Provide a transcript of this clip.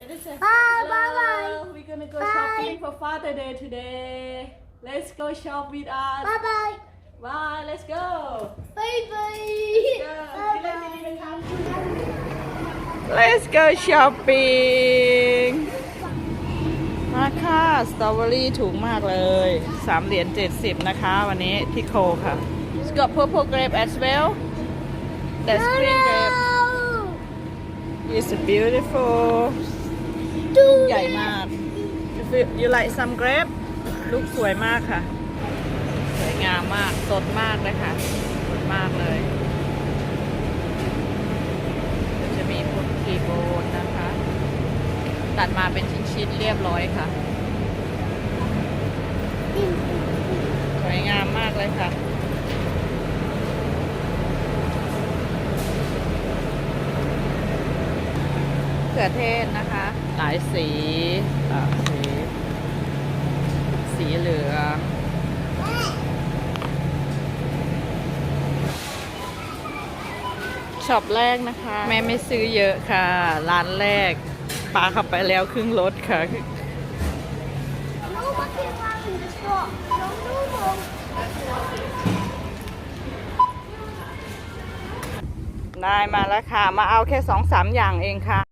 Bye, Hello, bye, We're gonna go Bye. shopping for Father Day today. Let's go shop with us. Bye bye. Bye. Let's go. Bye Go. bye. พี่เล่นดีๆนะครับ Let's go shopping มาค่ะสตรอเบอรี่ถูกมากเลย3เหรียญ70นะคะ วันนี้ที่โคค่ะ It's got purple grape as well That's green grape It's beautiful ลูกให ญ่มาก you- like some grape ลูกสวยมากค่ะ สวยงามมาก สดมากเลยค่ะ สดมากเลยจะมีพุทธีโบนนะคะ ตัดมาเป็นชิ้นๆเรียบร้อยค่ะ สวยงามมากเลยค่ะเขือเทศนะคะ หลายสีหลากสี สีเหลืองช็อปแรกนะคะ แม่ไม่ซื้อเยอะค่ะ ร้านแรกปาข้าไปแล้วครึ่งรถค่ะ No walking around in the store. No, no, no. ได้มาแล้วค่ะ มาเอาแค่สองสามอย่างเองค่ะ